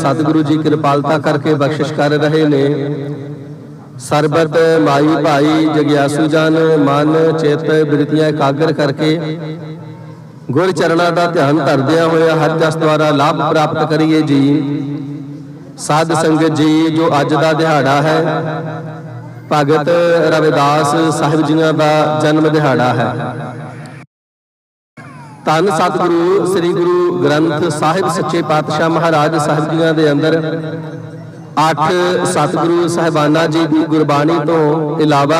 ਸਤਿਗੁਰੂ ਜੀ ਕਿਰਪਾਲਤਾ ਕਰਕੇ ਬਖਸ਼ਿਸ਼ ਕਰ ਰਹੇ ਨੇ। ਸਰਬਤ ਮਾਈ ਭਾਈ ਜਗਿਆਸੂ ਜਨ, ਮਨ, ਚਿੱਤ, ਬਿਰਤੀਆਂ ਇਕਾਗਰ ਕਰਕੇ ਗੁਰ ਚਰਣਾ ਦਾ ਧਿਆਨ ਧਰਦਿਆਂ ਹੋਇਆ ਹਰ ਜਸ ਦੁਆਰਾ ਲਾਭ ਪ੍ਰਾਪਤ ਕਰੀਏ ਜੀ। ਸਾਧ ਸੰਗਤ ਜੀ, ਜੋ ਅੱਜ ਦਾ ਦਿਹਾੜਾ ਹੈ, ਭਗਤ ਰਵਿਦਾਸ ਸਾਹਿਬ ਜੀਆਂ ਦਾ ਜਨਮ ਦਿਹਾੜਾ ਹੈ। ਧੰਨ ਸਤਿਗੁਰੂ, ਸ੍ਰੀ ਗੁਰੂ ਗ੍ਰੰਥ ਸਾਹਿਬ ਸੱਚੇ ਪਾਤਸ਼ਾਹ ਮਹਾਰਾਜ ਸਾਹਿਬ ਜੀਆਂ ਦੇ ਅੰਦਰ ਅੱਠ ਸਤਿਗੁਰੂ ਸਾਹਿਬਾਨਾਂ ਜੀ ਦੀ ਗੁਰਬਾਣੀ ਤੋਂ ਇਲਾਵਾ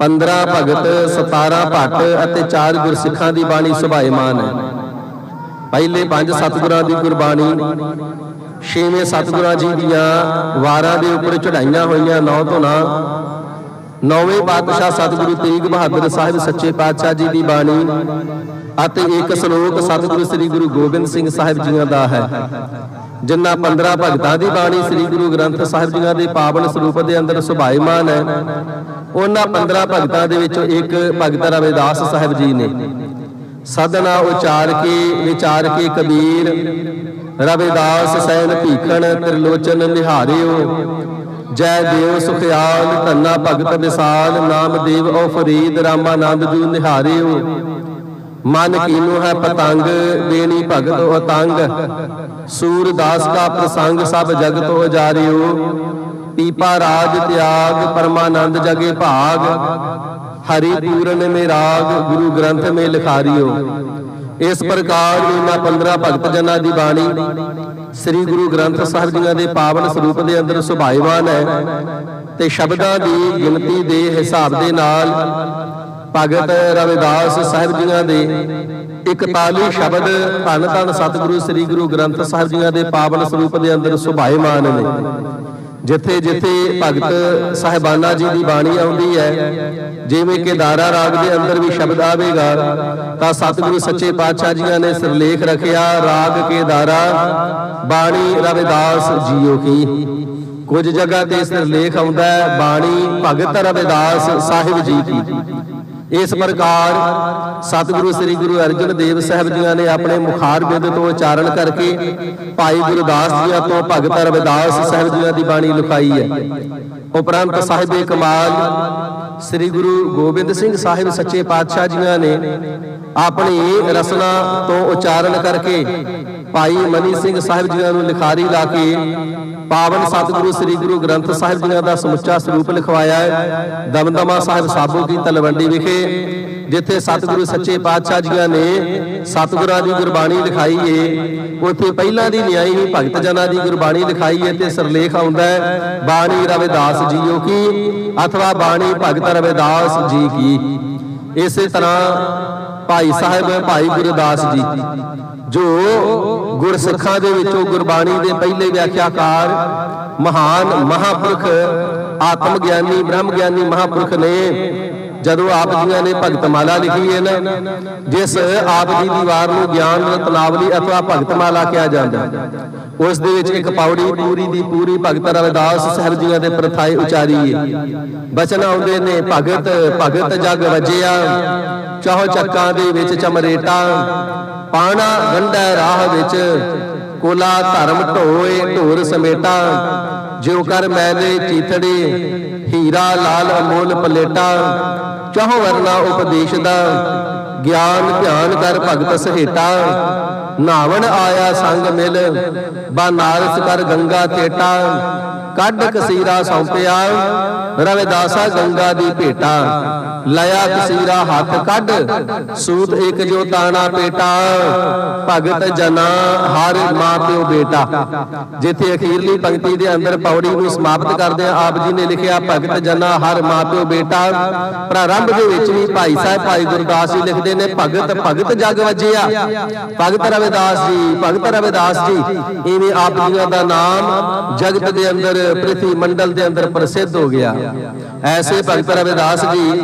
15 ਭਗਤ 17 ਭੱਟ ਅਤੇ 4 ਗੁਰਸਿੱਖਾਂ ਦੀ ਬਾਣੀ ਸੁਭਾਏਮਾਨ ਹੈ। ਪਹਿਲੇ ਪੰਜ ਸਤਿਗੁਰਾਂ ਦੀ ਗੁਰਬਾਣੀ, ਛੇਵੇਂ ਸਤਿਗੁਰਾਂ ਜੀ ਦੀਆਂ ਵਾਰਾਂ ਦੇ ਉੱਪਰ ਚੜਾਈਆਂ ਹੋਈਆਂ ਨੌ ਤੋਂ ਨੌਵੇਂ ਪਾਤਸ਼ਾਹ ਸਤਿਗੁਰੂ ਤੇਗ ਬਹਾਦਰ ਸਾਹਿਬ ਸੱਚੇ ਪਾਤਸ਼ਾਹ ਜੀ ਦੀ ਬਾਣੀ ਅਤੇ ਇੱਕ ਸ਼ਲੋਕ ਸਤਿਗੁਰੂ ਸ੍ਰੀ ਗੁਰੂ ਗੋਬਿੰਦ ਸਿੰਘ ਸਾਹਿਬ ਜੀਆਂ ਦਾ ਹੈ, ਜਿਨ੍ਹਾਂ 15 ਭਗਤਾਂ ਦੀ ਬਾਣੀ ਸ੍ਰੀ ਗੁਰੂ ਗ੍ਰੰਥ ਸਾਹਿਬ ਜੀਆਂ ਦੇ ਪਾਵਨ ਸਰੂਪ ਦੇ ਅੰਦਰ ਸੁਭਾਈਮਾਨ ਹੈ। ਉਹਨਾਂ 15 ਭਗਤਾਂ ਦੇ ਵਿੱਚੋਂ ਇੱਕ ਭਗਤ ਰਵਿਦਾਸ ਸਾਹਿਬ ਜੀ ਨੇ। ਸਦਨਾ ਉਚਾਰ ਕੇ ਵਿਚਾਰ ਕੇ ਕਬੀਰ, ਰਵਿਦਾਸ ਸੈਨ ਭੀਖਣ, ਤ੍ਰਿਲੋਚਨ ਨਿਹਾਰਿਓ ਜੈ ਦੇਵ ਸੁਖਿਆਲ, ਧੰਨਾ ਭਗਤ ਵਿਸਾਲ ਨਾਮ ਦੇਵ ਫਰੀਦ ਰਾਮਾਨੰਦ ਜੂ ਨਿਹਾਰਿਓ। ਮਨ ਕੀਨੂ ਹੈ ਪਤੰਗ, ਦੇਣੀ ਭਗਤ ਉਤੰਗ ਸੂਰਦਾਸ ਦਾ ਪ੍ਰਸੰਗ ਸਭ ਜਗਤ ਉਜਾਰਿਓ ਪੀਪਾ ਰਾਜ ਤਿਆਗ, ਪਰਮਾਨੰਦ ਜਗੇ ਭਾਗ। ਹਰੀ ਪੂਰਨ ਮੇ ਰਾਗ ਗੁਰੂ ਗ੍ਰੰਥ ਮੇ ਲਿਖਾਰਿਓ। ਇਸ ਪ੍ਰਕਾਰ ਇਹਨਾਂ 15 ਭਗਤ ਜਨਾਂ ਦੀ ਬਾਣੀ ਸ੍ਰੀ ਗੁਰੂ ਗ੍ਰੰਥ ਸਾਹਿਬ ਜੀਆਂ ਦੇ ਪਾਵਨ ਸਰੂਪ ਦੇ ਅੰਦਰ ਸੁਭਾਈਵਾਨ ਹੈ ਤੇ ਸ਼ਬਦਾਂ ਦੀ ਗਿਣਤੀ ਦੇ ਹਿਸਾਬ ਦੇ ਨਾਲ ਭਗਤ ਰਵਿਦਾਸ ਸਾਹਿਬ ਜੀਆਂ ਦੇ 41 ਸ਼ਬਦ ਧੰਨ ਧੰਨ ਸਤਿਗੁਰੂ ਸ੍ਰੀ ਗੁਰੂ ਗ੍ਰੰਥ ਸਾਹਿਬ ਜੀਆਂ ਦੇ ਪਾਵਨ ਸਰੂਪ ਦੇ ਅੰਦਰ ਸੁਭਾਈਮਾਨ ਨੇ। ਜਿੱਥੇ ਜਿੱਥੇ ਭਗਤ ਸਾਹਿਬਾਨਾ ਜੀ ਦੀ ਬਾਣੀ ਆਉਂਦੀ ਹੈ, ਜਿਵੇਂ ਕਿ ਦਾਰਾ ਰਾਗ ਦੇ ਅੰਦਰ ਵੀ ਸ਼ਬਦ ਆਵੇਗਾ, ਤਾਂ ਸਤਿਗੁਰੂ ਸੱਚੇ ਪਾਤਸ਼ਾਹ ਜੀਆਂ ਨੇ ਸਿਰਲੇਖ ਰੱਖਿਆ, ਰਾਗ ਕੇ ਦਾਰਾ, ਬਾਣੀ ਰਵਿਦਾਸ ਜੀਓ ਕੀ। ਕੁਝ ਜਗ੍ਹਾ ਤੇ ਸਿਰਲੇਖ ਆਉਂਦਾ ਹੈ, ਬਾਣੀ ਭਗਤ ਰਵਿਦਾਸ ਸਾਹਿਬ ਜੀ ਕੀ। ਇਸ ਪ੍ਰਕਾਰ ਸਤਿਗੁਰੂ ਸ੍ਰੀ ਗੁਰੂ ਅਰਜਨ ਦੇਵ ਸਾਹਿਬ ਜੀਆਂ ਨੇ ਆਪਣੇ ਮੁਖਾਰ ਬਿੰਦ ਤੋਂ ਉਚਾਰਨ ਕਰਕੇ ਭਾਈ ਗੁਰਦਾਸ ਜੀਆਂ ਤੋਂ ਭਗਤ ਰਵਿਦਾਸ ਸਾਹਿਬ ਜੀਆਂ ਦੀ ਬਾਣੀ ਲੁਕਾਈ ਹੈ। ਉਪਰੰਤ ਸਾਹਿਬੇ ਕਮਾਲ ਸ੍ਰੀ ਗੁਰੂ ਗੋਬਿੰਦ ਸਿੰਘ ਸਾਹਿਬ ਸੱਚੇ ਪਾਤਸ਼ਾਹ ਜੀਆਂ ਨੇ ਆਪਣੀ ਰਸਨਾ ਤੋਂ ਉਚਾਰਨ ਕਰਕੇ ਭਾਈ ਮਨੀ ਸਿੰਘ ਸਾਹਿਬ ਜੀਆਂ ਨੂੰ ਲਿਖਾਰੀ ਲਾ ਕੇ ਪਾਵਨ ਸਤਿਗੁਰੂ ਸ੍ਰੀ ਗੁਰੂ ਗ੍ਰੰਥ ਸਾਹਿਬ ਜੀਆਂ ਦਾ ਸਮੁੱਚਾ ਸਰੂਪ ਲਿਖਵਾਇਆ ਹੈ, ਦਮਦਮਾ ਸਾਹਿਬ ਸਾਬੋ ਕੀ ਤਲਵੰਡੀ ਵਿਖੇ, ਜਿੱਥੇ ਸਤਿਗੁਰੂ ਸੱਚੇ ਪਾਤਸ਼ਾਹ ਜੀਆਂ ਨੇ ਸਤਿਗੁਰਾਂ ਦੀ ਗੁਰਬਾਣੀ ਲਿਖਾਈ ਏ। ਉੱਥੇ ਪਹਿਲਾਂ ਦੀ ਨਿਆਈ ਹੀ ਭਗਤ ਜਨਾਂ ਦੀ ਗੁਰਬਾਣੀ ਲਿਖਾਈ ਏ ਤੇ ਸਰਲੇਖ ਆਉਂਦਾ ਹੈ, ਬਾਣੀ ਰਵਿਦਾਸ ਜੀਓ ਕੀ, ਅਥਵਾ ਬਾਣੀ ਭਗਤ ਰਵਿਦਾਸ ਜੀ ਕੀ। ਇਸੇ ਤਰ੍ਹਾਂ ਭਾਈ ਸਾਹਿਬ, ਭਾਈ ਗੁਰਦਾਸ ਜੀ, ਜੋ ਗੁਰਸਿੱਖਾਂ ਦੇ ਵਿੱਚੋਂ ਗੁਰਬਾਣੀ ਦੇ ਪਹਿਲੇ ਵਿਆਖਿਆਕਾਰ, ਮਹਾਨ ਮਹਾਪੁਰਖ ਆਤਮ ਗਿਆਨੀ ਬ੍ਰਹਮ ਗਿਆਨੀ ਮਹਾਪੁਰਖ ਨੇ ਜਦੋਂ ਆਪ ਜੀਆਂ ਨੇ ਭਗਤਮਾਲਾ ਲਿਖੀ ਹੈ ਨਾ ਜਿਸ ਆਪ ਜੀ ਦੀ ਵਾਰ ਨੂੰ ਗਿਆਨ ਰਤਨਾਵਲੀ ਅਥਵਾ ਭਗਤਮਾਲਾ ਕਿਹਾ ਜਾਂਦਾ। ਉਸ ਦੇ ਵਿੱਚ ਇੱਕ ਪੌੜੀ ਪੂਰੀ ਦੀ ਪੂਰੀ ਭਗਤ ਰਵਿਦਾਸ ਸਾਹਿਬ ਜੀਆਂ ਦੇ ਪ੍ਰਥਾਏ ਉਚਾਰੀ ਹੈ ਬਚਨ ਆਉਂਦੇ ਨੇ ਭਗਤ ਭਗਤ ਜਗ ਵਜਿਆ ਚਾਹੋ ਚੱਕਾਂ ਦੇ ਵਿੱਚ ਚਮਰੇਟਾ ਪਾਣਾ ਗੰਢਾ ਰਾਹ ਵਿੱਚ ਕੋਲਾ ਧਰਮ ਢੋਏ ਢੋਰ ਸਮੇਟਾ ਜਿਉ ਕਰ ਮੈਲੇ ਚੀਥੜੇ ਹੀਰਾ ਲਾਲ ਅਮੋਲ ਪਲੇਟਾ ਚਾਹੋ ਵਰਨਾ ਉਪਦੇਸ਼ ਦਾ ਗਿਆਨ ਧਿਆਨ ਕਰ ਭਗਤ ਸਹੇਟਾ। ਨਾਵਣ ਆਇਆ ਸੰਗ ਮਿਲ ਬਾ ਨਾਰਸ ਕਰ ਗੰਗਾ ਤੇਟਾ ਕੱਢ ਕਸੀਰਾ ਸੌਂਪਿਆ, ਰਵਿਦਾਸਾ ਗੰਗਾ ਦੀ ਭੇਟਾ। ਲਿਆ ਕਸੀਰਾ ਹੱਥ ਕੱਢ, ਸੂਤ ਇੱਕ ਜੋ ਤਾਣਾ ਪੇਟਾ। ਭਗਤ ਜਨਾ, ਹਰ ਮਾਂ ਪਿਓ ਬੇਟਾ। ਜਿੱਥੇ ਅਖੀਰਲੀ ਪੰਕਤੀ ਦੇ ਅੰਦਰ ਪੌੜੀ ਨੂੰ ਸਮਾਪਤ ਕਰਦੇ ਆਪ ਜੀ ਨੇ ਲਿਖਿਆ, ਭਗਤ ਜਨਾ, ਹਰ ਮਾਂ ਪਿਓ ਬੇਟਾ। ਪ੍ਰਾਰੰਭ ਦੇ ਵਿੱਚ ਵੀ ਭਾਈ ਸਾਹਿਬ, ਭਾਈ ਗੁਰਦਾਸ ਜੀ ਲਿਖਦੇ ਨੇ, ਭਗਤ ਭਗਤ ਜਗ ਵਜਿਆ। ਭਗਤ ਰਵਿਦਾਸ ਜੀ, ਭਗਤ ਰਵਿਦਾਸ ਜੀ, ਇਵੇਂ ਆਪ ਜੀਆਂ ਦਾ ਨਾਮ ਜਗਤ ਦੇ ਅੰਦਰ ਪ੍ਰਿਥੀ ਮੰਡਲ ਦੇ ਅੰਦਰ ਪ੍ਰਸਿੱਧ ਹੋ ਗਿਆ। ਐਸੇ ਭਗਤ ਰਵਿਦਾਸ ਜੀ,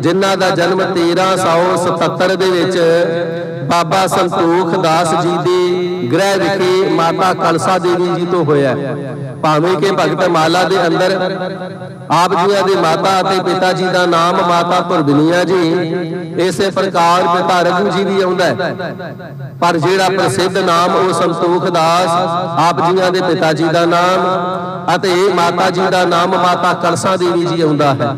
ਜਿਨ੍ਹਾਂ ਦਾ ਜਨਮ 1377 ਦੇ ਵਿੱਚ ਬਾਬਾ ਸੰਤੋਖ ਦਾਸ ਜੀ ਦੇ ਗ੍ਰਹਿ ਵਿਖੇ ਮਾਤਾ ਕਲਸਾ ਦੇਵੀ ਜੀ ਤੋਂ ਹੋਇਆ ਭਾਵੇਂ ਕਿ ਭਗਤ ਮਾਲਾ ਦੇ ਅੰਦਰ ਆਪ ਜੀਆਂ ਦੇ ਮਾਤਾ ਅਤੇ ਪਿਤਾ ਜੀ ਦਾ ਨਾਮ ਮਾਤਾ ਧੁਰਬਿਨੀਆ ਜੀ, ਇਸੇ ਪ੍ਰਕਾਰ ਪਿਤਾ ਰਘੂ ਜੀ ਵੀ ਆਉਂਦਾ ਹੈ। ਪਰ ਜਿਹੜਾ ਪ੍ਰਸਿੱਧ ਨਾਮ ਉਹ ਸੰਤੋਖ ਦਾਸ, ਆਪ ਜੀਆਂ ਦੇ ਪਿਤਾ ਜੀ ਦਾ ਨਾਮ ਅਤੇ ਮਾਤਾ ਜੀ ਦਾ ਨਾਮ ਮਾਤਾ ਕਲਸਾ ਦੇਵੀ ਜੀ ਆਉਂਦਾ ਹੈ।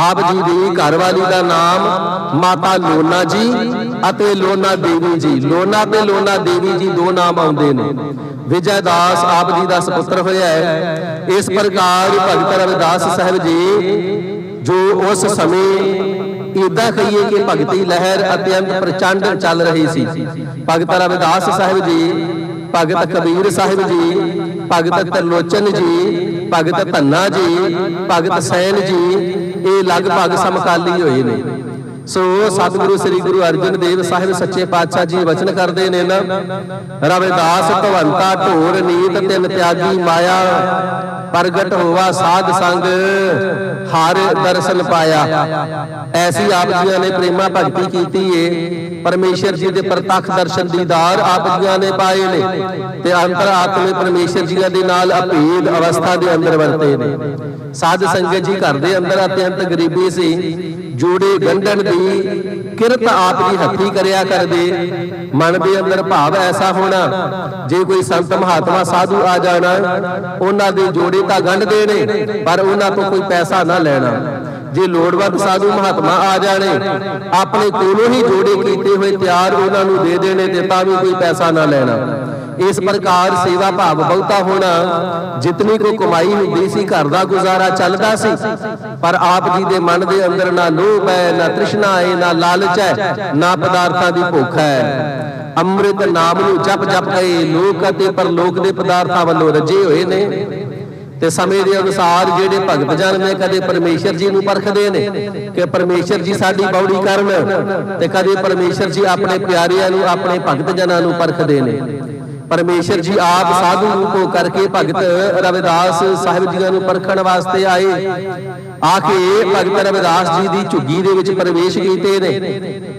ਆਪ ਜੀ ਦੀ ਘਰਵਾਲੀ ਦਾ ਨਾਮ ਮਾਤਾ ਲੋਨਾ ਜੀ ਅਤੇ ਲੋਨਾ ਦੇਵੀ ਜੀ, ਲੋਨਾ ਤੇ ਲੋਨਾ ਦੇਵੀ ਜੀ ਦੋ ਨਾਮ ਆਉਂਦੇ ਨੇ। ਵਿਜੈ ਦਾਸ ਆਪ ਜੀ ਦਾ ਸੁਪੁੱਤਰ ਹੋਇਆ ਹੈ। ਇਸ ਪ੍ਰਕਾਰ ਭਗਤ ਰਵਿਦਾਸ ਸਾਹਿਬ ਜੀ, ਜੋ ਉਸ ਸਮੇਂ ਇਦਾਂ ਕਹੀਏ ਕਿ ਭਗਤੀ ਲਹਿਰ ਅਤਿਅੰਤ ਪ੍ਰਚੰਡ ਚੱਲ ਰਹੀ ਸੀ। ਭਗਤ ਰਵਿਦਾਸ ਸਾਹਿਬ ਜੀ, ਭਗਤ ਕਬੀਰ ਸਾਹਿਬ ਜੀ, ਭਗਤ ਤਰਲੋਚਨ ਜੀ, ਭਗਤ ਧੰਨਾ ਜੀ, ਭਗਤ ਸੈਨ ਜੀ, ਇਹ ਲਗਭਗ ਸਮਕਾਲੀ ਹੋਏ ਨੇ। ਸੋ ਸਤਿਗੁਰੂ ਸ੍ਰੀ ਗੁਰੂ ਅਰਜਨ ਦੇਵ ਸਾਹਿਬ ਸੱਚੇ ਪਾਤਸ਼ਾਹ ਜੀ ਵਚਨ ਕਰਦੇ ਨੇ ਨਾ, ਰਵਿਦਾਸ ਭਵੰਤਾ ਢੋਰ ਨੀਤ ਤਿੰਨ ਤਿਆਗੀ ਮਾਇਆ, ਪ੍ਰਗਟ ਹੋਵਾ ਸਾਧ ਸੰਗ, ਹਰ ਦਰਸ਼ਨ ਪਾਇਆ। ਐਸੀ ਆਪ ਜੀਆਂ ਨੇ ਪ੍ਰੇਮਾ ਭਗਤੀ ਕੀਤੀ ਏ, ਪਰਮੇਸ਼ਰ ਜੀ ਦੇ ਪ੍ਰਤੱਖ ਦਰਸ਼ਨ ਦੀਦਾਰ ਆਪ ਜੀਆਂ ਨੇ ਪਾਏ ਨੇ, ਤੇ ਅੰਤਰ ਆਤਮੇ ਪਰਮੇਸ਼ਰ ਜੀਆਂ ਦੇ ਨਾਲ ਅਭੇਦ ਅਵਸਥਾ ਦੇ ਅੰਦਰ ਵਰਤੇ ਨੇ। ਸਾਧ ਸੰਗਤ ਜੀ ਘਰ ਦੇ ਅੰਦਰ ਅਤਿਅੰਤ ਗਰੀਬੀ ਸੀ ਜੋੜੇ ਗੰਢਣ ਦੀ ਕਿਰਤ ਆਪ ਜੀ ਹੱਥੀ ਕਰਿਆ ਕਰਦੇ। ਮਨ ਦੇ ਅੰਦਰ ਭਾਵ ਐਸਾ ਹੋਣਾ, ਜੇ ਕੋਈ ਸੰਤ ਮਹਾਤਮਾ ਸਾਧੂ ਆ ਜਾਣਾ, ਉਹਨਾਂ ਦੇ ਜੋੜੇ ਤਾਂ ਗੰਢਦੇ ਨੇ, ਪਰ ਉਹਨਾਂ ਤੋਂ ਕੋਈ ਪੈਸਾ ਨਾ ਲੈਣਾ। ਜੇ ਲੋੜਵੰਦ ਸਾਧੂ ਮਹਾਤਮਾ ਆ ਜਾਣੇ, ਆਪਣੇ ਕੋਲੋਂ ਹੀ ਜੋੜੇ ਕੀਤੇ ਹੋਏ ਤਿਆਰ ਉਹਨਾਂ ਨੂੰ ਦੇ ਦੇਣੇ ਤੇ ਤਾਂ ਵੀ ਕੋਈ ਪੈਸਾ ਨਾ ਲੈਣਾ। ਇਸ ਪ੍ਰਕਾਰ ਸੇਵਾ ਭਾਵ ਬਹੁਤਾ ਹੋਣਾ ਜਿਤਨੀ ਕੋ ਕਮਾਈ ਹੁੰਦੀ ਸੀ ਘਰ ਦਾ ਗੁਜ਼ਾਰਾ ਚੱਲਦਾ ਸੀ। ਪਰ ਆਪ ਜੀ ਦੇ ਮਨ ਦੇ ਅੰਦਰ ਨਾ ਲੋਭ ਹੈ, ਨਾ ਤ੍ਰਿਸ਼ਨਾ ਹੈ, ਨਾ ਲਾਲਚ ਹੈ, ਨਾ ਪਦਾਰਥਾਂ ਦੀ ਭੁੱਖ ਹੈ। ਅੰਮ੍ਰਿਤ ਨਾਮ ਨੂੰ ਜਪ ਜਪ ਕੇ ਲੋਕ ਅਤੇ ਪਰਲੋਕ ਦੇ ਪਦਾਰਥਾਂ ਵੱਲੋਂ ਰੱਜੇ ਹੋਏ ਨੇ। ਤੇ ਸਮੇਂ ਦੇ ਅਨੁਸਾਰ ਜਿਹੜੇ ਭਗਤ ਜਨ ਨੇ ਕਦੇ ਪਰਮੇਸ਼ਰ ਜੀ ਨੂੰ ਪਰਖਦੇ ਨੇ ਕਿ ਪਰਮੇਸ਼ਰ ਜੀ ਸਾਡੀ ਬੌੜੀ ਕਰਨ ਤੇ ਕਦੇ ਪਰਮੇਸ਼ਰ ਜੀ ਆਪਣੇ ਪਿਆਰਿਆਂ ਨੂੰ, ਆਪਣੇ ਭਗਤ ਜਨਾਂ ਨੂੰ ਪਰਖਦੇ ਨੇ। ਪਰਮੇਸ਼ਰ ਜੀ ਆਪ ਸਾਧੂ ਰੂਪੋ ਕਰਕੇ ਭਗਤ ਰਵਿਦਾਸ ਸਾਹਿਬ ਜੀਆਂ ਨੂੰ ਪਰਖਣ ਵਾਸਤੇ ਆਏ। ਆ ਕੇ ਭਗਤ ਰਵਿਦਾਸ ਜੀ ਦੀ ਝੁੱਗੀ ਦੇ ਵਿੱਚ ਪ੍ਰਵੇਸ਼ ਕੀਤੇ ਨੇ।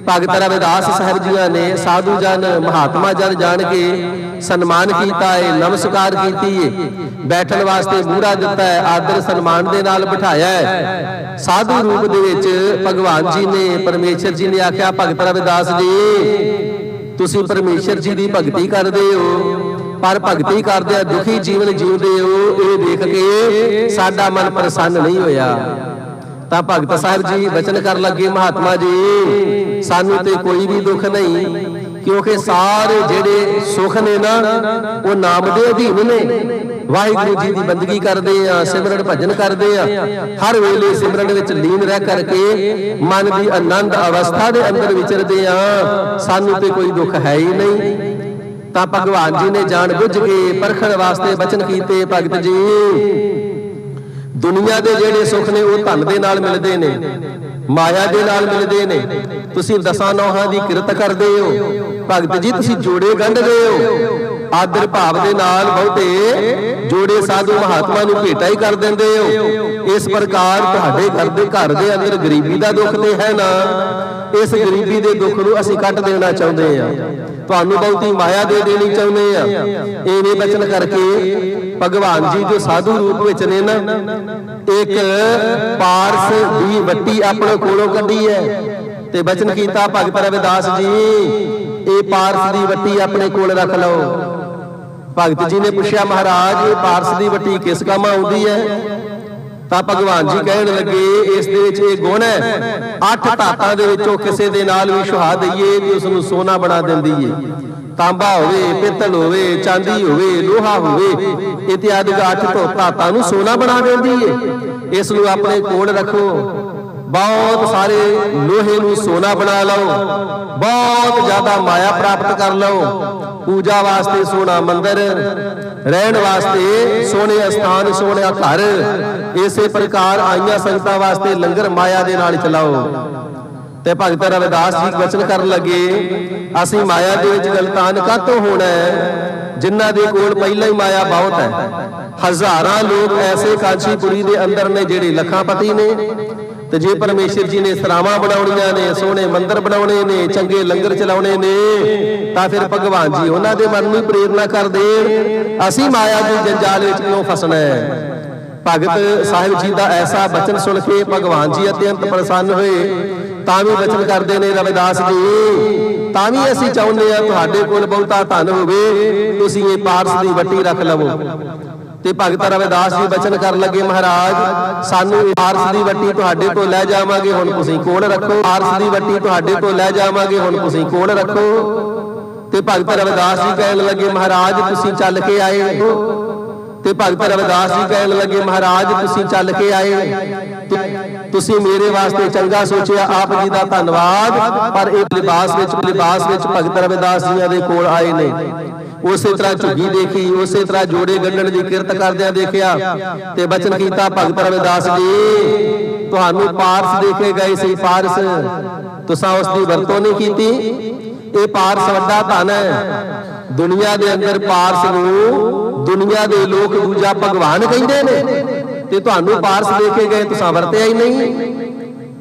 ਭਗਤ ਰਵਿਦਾਸ ਸਾਹਿਬ ਜੀਆਂ ਨੇ ਸਾਧੂ ਜਨ, ਮਹਾਤਮਾ ਜਨ ਜਾਣ ਕੇ ਸਨਮਾਨ ਕੀਤਾ ਹੈ ਨਮਸਕਾਰ ਕੀਤੀ ਹੈ ਬੈਠਣ ਵਾਸਤੇ ਮੂਹਰਾ ਦਿੱਤਾ ਹੈ ਆਦਰ ਸਨਮਾਨ ਦੇ ਨਾਲ ਬਿਠਾਇਆ ਹੈ ਸਾਧੂ ਰੂਪ ਦੇ ਵਿੱਚ ਭਗਵਾਨ ਜੀ ਨੇ, ਪਰਮੇਸ਼ਰ ਜੀ ਨੇ ਆਖਿਆ, ਭਗਤ ਰਵਿਦਾਸ ਜੀ ਤੁਸੀਂ ਪਰਮੇਸ਼ਰ ਜੀ ਦੀ ਭਗਤੀ ਕਰਦੇ ਹੋ। ਪਰ ਭਗਤੀ ਕਰਦੇ ਦੁਖੀ ਜੀਵਨ ਜੀਉਂਦੇ ਹੋ। ਇਹ ਦੇਖ ਕੇ ਸਾਡਾ ਮਨ ਪ੍ਰਸੰਨ ਨਹੀਂ ਹੋਇਆ। ਤਾਂ ਭਗਤ ਸਾਹਿਬ ਜੀ ਬਚਨ ਕਰਨ ਲੱਗੇ ਮਹਾਤਮਾ ਜੀ ਸਾਨੂੰ ਤੇ ਕੋਈ ਵੀ ਦੁੱਖ ਨਹੀਂ। ਕਿਉਂਕਿ ਸਾਰੇ ਜਿਹੜੇ ਸੁਖ ਨੇ ਨਾ ਉਹ ਨਾਮ ਦੇ ਅਧੀਨ ਨੇ। ਵਾਹਿਗੁਰੂ ਜੀ ਦੀ ਬੰਦਗੀ ਕਰਦੇ ਆ, ਸਿਮਰਨ ਭਜਨ ਕਰਦੇ ਆ। ਹਰ ਵੇਲੇ ਸਿਮਰਨ ਵਿੱਚ ਲੀਨ ਰਹਿ ਕਰਕੇ ਮਨ ਦੀ ਆਨੰਦ ਅਵਸਥਾ ਦੇ ਅੰਦਰ ਵਿਚਰਦੇ ਆ। ਸਾਨੂੰ ਤੇ ਕੋਈ ਦੁੱਖ ਹੈ ਹੀ ਨਹੀਂ। ਤਾਂ ਭਗਵਾਨ ਜੀ ਨੇ ਜਾਣ ਬੁੱਝ ਕੇ ਪਰਖਣ ਵਾਸਤੇ ਬਚਨ ਕੀਤੇ, ਭਗਤ ਜੀ। ਦੁਨੀਆ ਦੇ ਜਿਹੜੇ ਸੁੱਖ ਨੇ, ਉਹ ਧਨ ਦੇ ਨਾਲ ਮਿਲਦੇ ਨੇ, ਮਾਇਆ ਦੇ ਨਾਲ ਮਿਲਦੇ ਨੇ। ਤੁਸੀਂ ਦਸਾਂ ਨੌਹਾਂ ਦੀ ਕਿਰਤ ਕਰਦੇ ਹੋ। ਭਗਤ ਜੀ, ਤੁਸੀਂ ਜੋੜੇ ਗੰਢਦੇ ਹੋ। ਆਦਰ ਭਾਵ ਦੇ ਨਾਲ ਬਹੁਤੇ ਜੋੜੇ ਸਾਧੂ ਮਹਾਤਮਾ ਨੂੰ ਭੇਟਾ ਹੀ ਕਰ ਦਿੰਦੇ ਹੋ। ਇਸ ਪ੍ਰਕਾਰ ਤੁਹਾਡੇ ਘਰ ਦੇ ਘਰ ਦੇ ਅੰਦਰ ਗਰੀਬੀ ਦਾ ਦੁੱਖ ਤੇ ਹੈ ਨਾ। ਇਸ ਗਰੀਬੀ ਦੇ ਦੁੱਖ ਨੂੰ ਅਸੀਂ ਕੱਟ ਦੇਣਾ ਚਾਹੁੰਦੇ ਆ ਤੁਹਾਨੂੰ ਬਹੁਤੀ ਮਾਇਆ ਦੇ ਦੇਣੀ ਚਾਹੁੰਦੇ ਆ ਇਹਨੇ ਬਚਨ ਕਰਕੇ ਭਗਵਾਨ ਜੀ ਜੋ ਸਾਧੂ ਰੂਪ ਵਿੱਚ ਨੇ ਨਾ, ਇੱਕ ਪਾਰਸ ਦੀ ਵੱਟੀ ਆਪਣੇ ਕੋਲੋਂ ਕੱਢੀ ਹੈ। ਤੇ ਬਚਨ ਕੀਤਾ ਭਗਤ ਰਵਿਦਾਸ ਜੀ, ਇਹ ਪਾਰਸ ਦੀ ਵੱਟੀ ਆਪਣੇ ਕੋਲ ਰੱਖ ਲਓ। ਭਗਤ ਜੀ ਨੇ ਪੁੱਛਿਆ, ਮਹਾਰਾਜ ਇਹ ਪਾਰਸ ਦੀ ਵੱਟੀ ਕਿਸ ਕੰਮ ਆਉਂਦੀ ਹੈ? ਤਾਂ ਭਗਵਾਨ ਜੀ ਕਹਿਣ ਲੱਗੇ, ਇਸ ਦੇ ਵਿੱਚ ਇਹ ਗੁਣ ਹੈ। ਅੱਠ ਧਾਤਾਂ ਦੇ ਵਿੱਚੋਂ ਕਿਸੇ ਦੇ ਨਾਲ ਵੀ ਸੁਹਾ ਦਈਏ ਤੇ ਉਸ ਨੂੰ ਸੋਨਾ ਬਣਾ ਦਿੰਦੀ ਏ ਤਾਂਬਾ ਹੋਵੇ, ਪਿੱਤਲ ਹੋਵੇ, ਚਾਂਦੀ ਹੋਵੇ, ਲੋਹਾ ਹੋਵੇ ਇਤਿਆਦਿ ਅੱਠ ਤੋਂ ਧਾਤਾਂ ਨੂੰ ਸੋਨਾ ਬਣਾ ਦਿੰਦੀ ਏ ਇਸ ਨੂੰ ਆਪਣੇ ਕੋਲ ਰੱਖੋ। ਬਹੁਤ ਸਾਰੇ ਲੋਹੇ ਨੂੰ ਸੋਨਾ ਬਣਾ ਲਓ। ਬਹੁਤ ਜ਼ਿਆਦਾ ਮਾਇਆ ਪ੍ਰਾਪਤ ਕਰ ਲਓ। ਪੂਜਾ ਵਾਸਤੇ ਸੋਨਾ ਮੰਦਰ, ਰਹਿਣ ਵਾਸਤੇ ਸੋਨੇ ਅਸਥਾਨ, ਸੋਹਣਾ ਘਰ, ਇਸੇ ਪ੍ਰਕਾਰ ਆਈਆਂ ਸੰਗਤਾਂ ਵਾਸਤੇ ਲੰਗਰ ਮਾਇਆ ਦੇ ਨਾਲ ਚਲਾਓ। ਤੇ ਭਗਤ ਰਵਿਦਾਸ ਜੀ ਵਚਨ ਕਰਨ ਲੱਗੇ, ਅਸੀਂ ਮਾਇਆ ਦੇ ਵਿੱਚ ਗਲਤਾਨ ਕਾਤੋਂ ਹੋਣਾ ਹੈ? ਜਿਨ੍ਹਾਂ ਦੇ ਕੋਲ ਪਹਿਲਾਂ ਹੀ ਮਾਇਆ ਬਹੁਤ ਹੈ। ਹਜ਼ਾਰਾਂ ਲੋਕ ਐਸੇ ਕਾਂਚੀਪੁਰੀ ਦੇ ਅੰਦਰ ਨੇ ਜਿਹੜੇ ਲੱਖਾਂ ਪਤੀ ਨੇ। ਤੇ ਜੇ ਪਰਮੇਸ਼ਰ ਜੀ ਨੇ ਸਰਾਵਾਂ ਬਣਾਉਣੀਆਂ ਨੇ, ਸੋਹਣੇ ਮੰਦਰ ਬਣਾਉਣੇ ਨੇ, ਚੰਗੇ ਲੰਗਰ ਚਲਾਉਣੇ ਨੇ, ਤਾਂ ਫਿਰ ਭਗਵਾਨ ਜੀ ਉਹਨਾਂ ਦੇ ਮਨ ਨੂੰ ਹੀ ਪ੍ਰੇਰਣਾ ਕਰ ਦੇਣ। ਅਸੀਂ ਮਾਇਆ ਦੇ ਜੰਜਾਲ ਵਿੱਚ ਕਿਉਂ ਫਸਣਾ ਹੈ? ਭਗਤ ਸਾਹਿਬ ਜੀ ਦਾ ਐਸਾ ਬਚਨ ਸੁਣ ਕੇ ਭਗਵਾਨ ਜੀ ਅਤਿਅੰਤ ਪ੍ਰਸੰਨ ਹੋਏ, ਤਾਂ ਵੀ ਬਚਨ ਕਰਦੇ ਨੇ ਰਵਿਦਾਸ ਜੀ। ਤਾਂ ਵੀ ਅਸੀਂ ਚਾਹੁੰਦੇ ਆ ਤੁਹਾਡੇ ਕੋਲ ਬਹੁਤਾ ਧਨ ਹੋਵੇ, ਤੁਸੀਂ ਇਹ ਪਾਰਸ ਦੀ ਵੱਟੀ ਰੱਖ ਲਵੋ। ਤੇ ਭਗਤ ਰਵਿਦਾਸ ਜੀ ਬਚਨ ਕਰਨ ਲੱਗੇ ਮਹਾਰਾਜ ਸਾਨੂੰ ਪਾਰਸ ਦੀ ਵੱਟੀ ਤੁਹਾਡੇ ਕੋਲ ਲੈ ਜਾਵਾਂਗੇ ਹੁਣ ਤੁਸੀਂ ਕੋਲ ਰੱਖੋ ਪਾਰਸ ਦੀ ਵੱਟੀ ਤੁਹਾਡੇ ਕੋਲ ਲੈ ਜਾਵਾਂਗੇ ਹੁਣ ਤੁਸੀਂ ਕੋਲ ਰੱਖੋ। ਤੇ ਭਗਤ ਰਵਿਦਾਸ ਜੀ ਕਹਿਣ ਲੱਗੇ ਮਹਾਰਾਜ ਤੁਸੀਂ ਚੱਲ ਕੇ ਆਏ ਹੋ। ਤੇ ਭਗਤ ਰਵਿਦਾਸ ਜੀ ਕਹਿਣ ਲੱਗੇ, ਮਹਾਰਾਜ, ਤੁਸੀਂ ਚੱਲ ਕੇ ਆਏ। ਤੁਸੀਂ ਮੇਰੇ ਵਾਸਤੇ ਚੰਗਾ ਸੋਚਿਆ, ਆਪ ਜੀ ਦਾ ਧੰਨਵਾਦ। ਪਰ ਇਹ ਲਿਬਾਸ ਵਿੱਚ ਲਿਬਾਸ ਵਿੱਚ ਭਗਤ ਰਵਿਦਾਸ ਜੀਆਂ ਦੇ ਕੋਲ ਆਏ ਨੇ। ਉਸੇ ਤਰ੍ਹਾਂ ਝੁੱਗੀ ਦੇਖੀ, ਉਸੇ ਤਰ੍ਹਾਂ ਜੋੜੇ ਗੱਡਣ ਦੀ ਕਿਰਤ ਕਰਦਿਆਂ ਦੇਖਿਆ ਤੇ ਬਚਨ ਕੀਤਾ, ਭਗਤ ਰਵਿਦਾਸ ਜੀ, ਤੁਹਾਨੂੰ ਪਾਰਸ ਦੇ ਕੇ ਗਏ ਸੀ, ਪਾਰਸ। ਤੁਸੀਂ ਉਸ ਦੀ ਵਰਤੋਂ ਨਹੀਂ ਕੀਤੀ। ਇਹ ਪਾਰਸ ਵੱਡਾ ਧਨ ਹੈ। ਦੁਨੀਆ ਦੇ ਅੰਦਰ ਪਾਰਸ ਨੂੰ ਦੁਨੀਆ ਦੇ ਲੋਕ ਦੂਜਾ ਭਗਵਾਨ ਕਹਿੰਦੇ ਨੇ। ਤੇ ਤੁਹਾਨੂੰ ਪਾਰਸ ਦੇ ਕੇ ਗਏ, ਤੁਸੀਂ ਵਰਤਿਆ ਹੀ ਨਹੀਂ।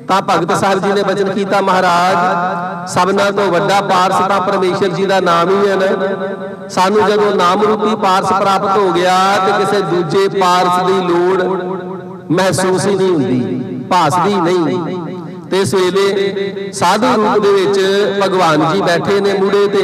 ਤਾਂ ਭਗਤ ਸਾਹਿਬ ਜੀ ਨੇ ਬਚਨ ਕੀਤਾ, ਮਹਾਰਾਜ, ਸਭਨਾ ਤੋਂ ਵੱਡਾ ਪਾਰਸ ਤਾਂ ਪਰਮੇਸ਼ਰ ਜੀ ਦਾ ਨਾਮ ਹੀ ਹੈ ਨਾ। ਸਾਨੂੰ ਜਦੋਂ ਨਾਮ ਰੂਪੀ ਪਾਰਸ ਪ੍ਰਾਪਤ ਹੋ ਗਿਆ ਤੇ ਕਿਸੇ ਦੂਜੇ ਪਾਰਸ ਦੀ ਲੋੜ ਮਹਿਸੂਸ ਹੀ ਨਹੀਂ ਹੁੰਦੀ, ਭਾਸਦੀ ਨਹੀਂ। ਤੇ ਇਸ ਵੇਲੇ ਸਾਧੂ ਰੂਪ ਦੇ ਵਿੱਚ ਭਗਵਾਨ ਜੀ ਬੈਠੇ ਨੇ ਮੂੜੇ ਤੇ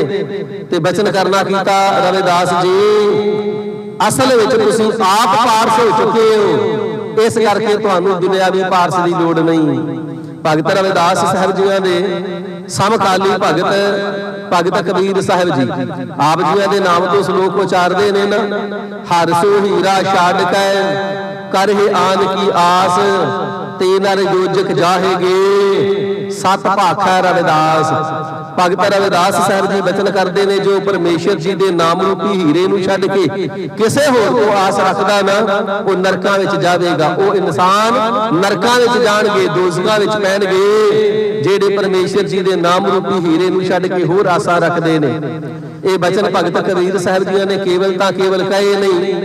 ਤੇ ਬਚਨ ਕਰਨਾ ਕੀਤਾ, ਰਵਿਦਾਸ ਜੀ ਅਸਲ ਵਿੱਚ ਤੁਸੀਂ ਆਪ ਪਾਰਸ ਹੋ ਚੁੱਕੇ ਹੋ। ਇਸ ਕਰਕੇ ਤੁਹਾਨੂੰ ਦੁਨਿਆਵੀ ਪਾਰਸ ਦੀ ਲੋੜ ਨਹੀਂ। ਭਗਤ ਰਵਿਦਾਸ ਸਾਹਿਬ ਜੀਆਂ ਦੇ ਸਮਕਾਲੀ ਭਗਤ ਭਗਤ ਕਬੀਰ ਸਾਹਿਬ ਜੀ। ਆਪ ਜੀਆਂ ਦੇ ਨਾਮ ਤੋਂ ਸ਼ਲੋਕ ਉਚਾਰਦੇ ਨੇ ਨਾ। ਹਰ ਸੋ ਹੀਰਾ ਛੱਡ ਕੈ ਕਰਹਿ ਆਨ ਕੀ ਆਸ ਤੇ ਨਰ ਜੋਜਕ ਜਾਹੇਗੇ। ਸਤ ਭਾਖਾ ਰਵਿਦਾਸ। ਭਗਤ ਰਵਿਦਾਸ ਸਾਹਿਬ ਜੀ ਬਚਨ ਕਰਦੇ ਨੇ, ਜੋ ਪਰਮੇਸ਼ਰ ਜੀ ਦੇ ਨਾਮ ਰੂਪੀ ਹੀਰੇ ਨੂੰ ਛੱਡ ਕੇ ਕਿਸੇ ਹੋਰ ਤੋਂ ਆਸ ਰੱਖਦਾ ਨਾ, ਉਹ ਨਰਕਾਂ ਵਿੱਚ ਜਾਵੇਗਾ। ਉਹ ਇਨਸਾਨ ਨਰਕਾਂ ਵਿੱਚ ਜਾਣਗੇ, ਦੋਜ਼ਖਾਂ ਵਿੱਚ ਪੈਣਗੇ। ਜਿਹੜੇ ਪਰਮੇਸ਼ਰ ਜੀ ਦੇ ਨਾਮ ਰੂਪੀ ਹੀਰੇ ਨੂੰ ਛੱਡ ਕੇ ਹੋਰ ਆਸਾਂ ਰੱਖਦੇ ਨੇ। ਇਹ ਬਚਨ ਭਗਤ ਕਬੀਰ ਸਾਹਿਬ ਜੀ ਨੇ ਕੇਵਲ ਤਾਂ ਕੇਵਲ ਕਹੇ ਨਹੀਂ,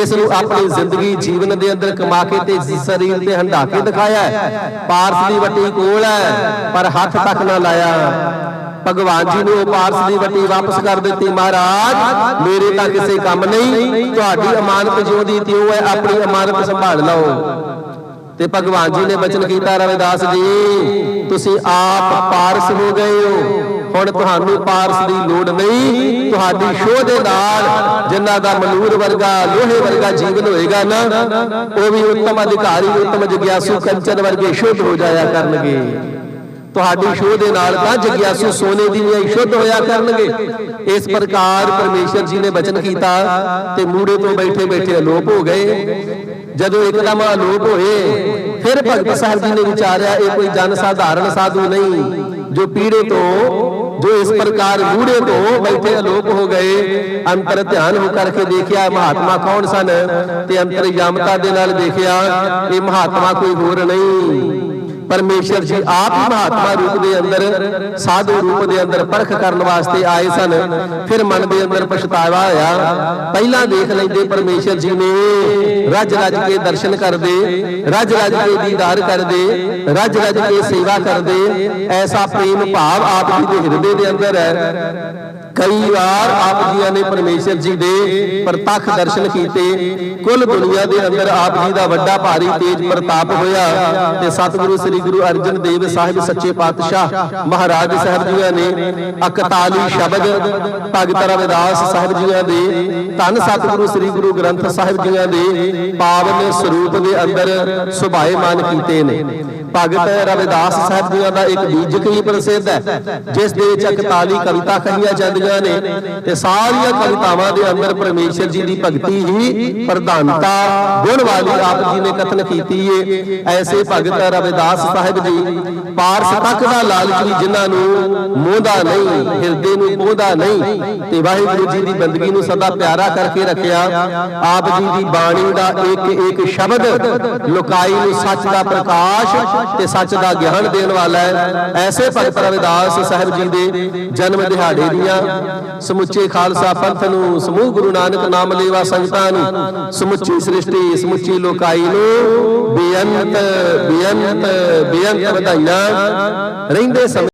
ਇਸ ਨੂੰ ਆਪਣੀ ਜ਼ਿੰਦਗੀ ਜੀਵਨ ਦੇ ਅੰਦਰ ਕਮਾ ਕੇ ਤੇ ਸਰੀਰ ਤੇ ਹੰਢਾ ਕੇ ਦਿਖਾਇਆ ਹੈ। ਪਾਰਸ ਦੀ ਵੱਟੀ ਕੋਲ ਹੈ, ਪਰ ਹੱਥ ਤੱਕ ਨਾ ਲਾਇਆ। ਭਗਵਾਨ ਜੀ ਨੇ ਉਹ ਪਾਰਸ ਦੀ ਵੱਟੀ ਵਾਪਸ ਕਰ ਦਿੱਤੀ, ਮਹਾਰਾਜ, ਮੇਰੇ ਤਾਂ ਕਿਸੇ ਕੰਮ ਨਹੀਂ, ਤੁਹਾਡੀ ਅਮਾਨਤ ਜਿਉਂ ਦੀ ਹੈ, ਆਪਣੀ ਅਮਾਨਤ ਸੰਭਾਲ ਲਓ। ਤੇ ਭਗਵਾਨ ਜੀ ਨੇ ਬਚਨ ਕੀਤਾ, ਰਵਿਦਾਸ ਜੀ, ਤੁਸੀਂ ਆਪ ਪਾਰਸ ਹੋ ਗਏ ਹੋ। ਹੁਣ ਤੁਹਾਨੂੰ ਪਾਰਸ ਦੀ ਲੋੜ ਨਹੀਂ, ਤੁਹਾਡੀ ਸ਼ੋਹ ਦੇ ਨਾਲ ਜਿਨ੍ਹਾਂ ਦਾ ਮਨੂਰ ਵਰਗਾ, ਲੋਹੇ ਵਰਗਾ ਜੀਵਨ ਹੋਏਗਾ ਨਾ, ਉਹ ਵੀ ਉੱਤਮ ਅਧਿਕਾਰੀ, ਉੱਤਮ ਜਗਿਆਸੂ, ਕੰਚਨ ਵਰਗੇ ਸ਼ੁੱਧ ਹੋ ਜਾਇਆ ਕਰਨਗੇ। ਤੁਹਾਡੀ ਸ਼ੋਹ ਦੇ ਨਾਲ ਤਾਂ ਜਗਿਆਸੂ ਸੋਨੇ ਦੀ ਵੀ ਸ਼ੁੱਧ ਹੋਇਆ ਕਰਨਗੇ। ਇਸ ਪ੍ਰਕਾਰ ਪਰਮੇਸ਼ਰ ਜੀ ਨੇ ਬਚਨ ਕੀਤਾ ਤੇ ਮੂੜੇ ਤੋਂ ਬੈਠੇ ਬੈਠੇ ਅਲੋਪ ਹੋ ਗਏ। ਜਦੋਂ ਇੱਕਦਮ ਅਲੋਪ ਹੋਏ ਫਿਰ ਭਗਤ ਸਾਹਿਬ ਜੀ ਨੇ ਵਿਚਾਰਿਆ ਇਹ ਕੋਈ ਜਨ ਸਾਧਾਰਨ ਸਾਧੂ ਨਹੀਂ ਜੋ ਪੀੜੇ ਤੋਂ ਜੋ ਇਸ ਪ੍ਰਕਾਰ ਮੂੜੇ ਤੋਂ ਬੈਠੇ ਅਲੋਪ ਹੋ ਗਏ। ਅੰਤਰ ਧਿਆਨ ਹੋ ਕਰਕੇ ਦੇਖਿਆ ਮਹਾਤਮਾ ਕੌਣ ਸਨ? ਤੇ ਅੰਤਰ ਯਮਤਾ ਦੇ ਨਾਲ ਦੇਖਿਆ ਇਹ ਮਹਾਤਮਾ ਕੋਈ ਹੋਰ ਨਹੀਂ। ਪਰਮੇਸ਼ਰ ਜੀ ਆਪ ਹੀ ਮਹਾਤਮਾ ਰੂਪ ਦੇ ਅੰਦਰ, ਸਾਧੂ ਰੂਪ ਦੇ ਅੰਦਰ ਪਰਖ ਕਰਨ ਵਾਸਤੇ ਆਏ ਸਨ। ਫਿਰ ਮਨ ਦੇ ਅੰਦਰ ਪਛਤਾਵਾ ਹੋਇਆ। ਪਹਿਲਾਂ ਦੇਖ ਲੈਂਦੇ ਪਰਮੇਸ਼ਰ ਜੀ ਨੇ, ਰਜ ਰਜ ਕੇ ਦਰਸ਼ਨ ਕਰਦੇ, ਰਜ ਰਜ ਕੇ ਦੀਦਾਰ ਕਰਦੇ, ਰੱਜ ਰਜ ਕੇ ਸੇਵਾ ਕਰਦੇ। ਐਸਾ ਪ੍ਰੇਮ ਭਾਵ ਆਪ ਜੀ ਦੇ ਹਿਰਦੇ ਦੇ ਅੰਦਰ ਹੈ। ਕਈ ਵਾਰ ਆਪ ਜੀਆਂ ਨੇ ਪਰਮੇਸ਼ਰ ਜੀ ਦੇ ਪ੍ਰਤੱਖ ਦਰਸ਼ਨ ਕੀਤੇ। ਕੁੱਲ ਦੁਨੀਆ ਦੇ ਅੰਦਰ ਆਪ ਜੀ ਦਾ ਵੱਡਾ ਭਾਰੀ ਤੇਜ ਪ੍ਰਤਾਪ ਹੋਇਆ ਤੇ ਸਤਿਗੁਰੂ ਸ੍ਰੀ ਗੁਰੂ ਅਰਜਨ ਦੇਵ ਸਾਹਿਬ ਸੱਚੇ ਪਾਤਸ਼ਾਹ ਮਹਾਰਾਜ ਸਾਹਿਬ ਜੀਆਂ ਨੇ 41 ਸ਼ਬਦ ਭਗਤ ਰਵਿਦਾਸ ਸਾਹਿਬ ਜੀਆਂ ਦੇ, ਧੰਨ ਸਤਿਗੁਰੂ ਸ੍ਰੀ ਗੁਰੂ ਗ੍ਰੰਥ ਸਾਹਿਬ ਜੀਆਂ ਦੇ ਪਾਵਨ ਸਰੂਪ ਦੇ ਅੰਦਰ ਸੁਭਾਏਮਾਨ ਕੀਤੇ ਨੇ। ਭਗਤ ਰਵਿਦਾਸ ਸਾਹਿਬ ਜੀਆਂ ਦਾ ਇੱਕ ਬੀਜਕ ਹੀ ਪ੍ਰਸਿੱਧ ਹੈ, ਜਿਸ ਦੇ ਵਿੱਚ 41 ਕਵਿਤਾ ਕਹੀਆਂ ਜਾਂਦੀਆਂ ਨੇ ਤੇ ਸਾਰੀਆਂ ਕਵਿਤਾਵਾਂ ਦੇ ਅੰਦਰ ਪਰਮੇਸ਼ਰ ਜੀ ਦੀ ਭਗਤੀ ਹੀ ਪ੍ਰਧਾਨਤਾ, ਗੁਣ ਵਾਲੀ ਆਪ ਜੀ ਨੇ ਕਥਨ ਕੀਤੀ ਏ। ਐਸੇ ਭਗਤ ਰਵਿਦਾਸ ਸਾਹਿਬ ਜੀ ਪਾਰਸ ਤੱਕ ਦਾ ਲਾਲਚ ਜਿਨ੍ਹਾਂ ਨੂੰ ਮੋਹਦਾ ਨਹੀਂ, ਹਿਰਦੇ ਨੂੰ ਪੋਹਦਾ ਨਹੀਂ ਤੇ ਵਾਹਿਗੁਰੂ ਜੀ ਦੀ ਬੰਦਗੀ ਨੂੰ ਸਦਾ ਪਿਆਰਾ ਕਰਕੇ ਰੱਖਿਆ, ਆਪ ਜੀ ਦੀ ਬਾਣੀ ਦਾ ਇੱਕ ਇੱਕ ਸ਼ਬਦ ਲੋਕਾਈ ਨੂੰ ਸੱਚ ਦਾ ਪ੍ਰਕਾਸ਼ ਤੇ ਸੱਚ ਦਾ ਗਿਆਨ ਦੇਣ ਵਾਲਾ ਹੈ। ਐਸੇ ਭਗਤ ਰਵਿਦਾਸ ਸਾਹਿਬ ਜੀ ਦੇ ਜਨਮ ਦਿਹਾੜੇ ਦੀਆਂ ਸਮੁੱਚੇ ਖਾਲਸਾ ਪੰਥ ਨੂੰ, ਸਮੂਹ ਗੁਰੂ ਨਾਨਕ ਨਾਮ ਲੇਵਾ ਸੰਗਤਾਂ ਨੂੰ, ਸਮੁੱਚੀ ਸ੍ਰਿਸ਼ਟੀ, ਸਮੁੱਚੀ ਲੋਕਾਈ ਨੂੰ ਬੇਅੰਤ ਬੇਅੰਤ ਬੇਅੰਤ ਵਧਾਈਆਂ। ਰਹਿੰਦੇ ਸਮੇਂ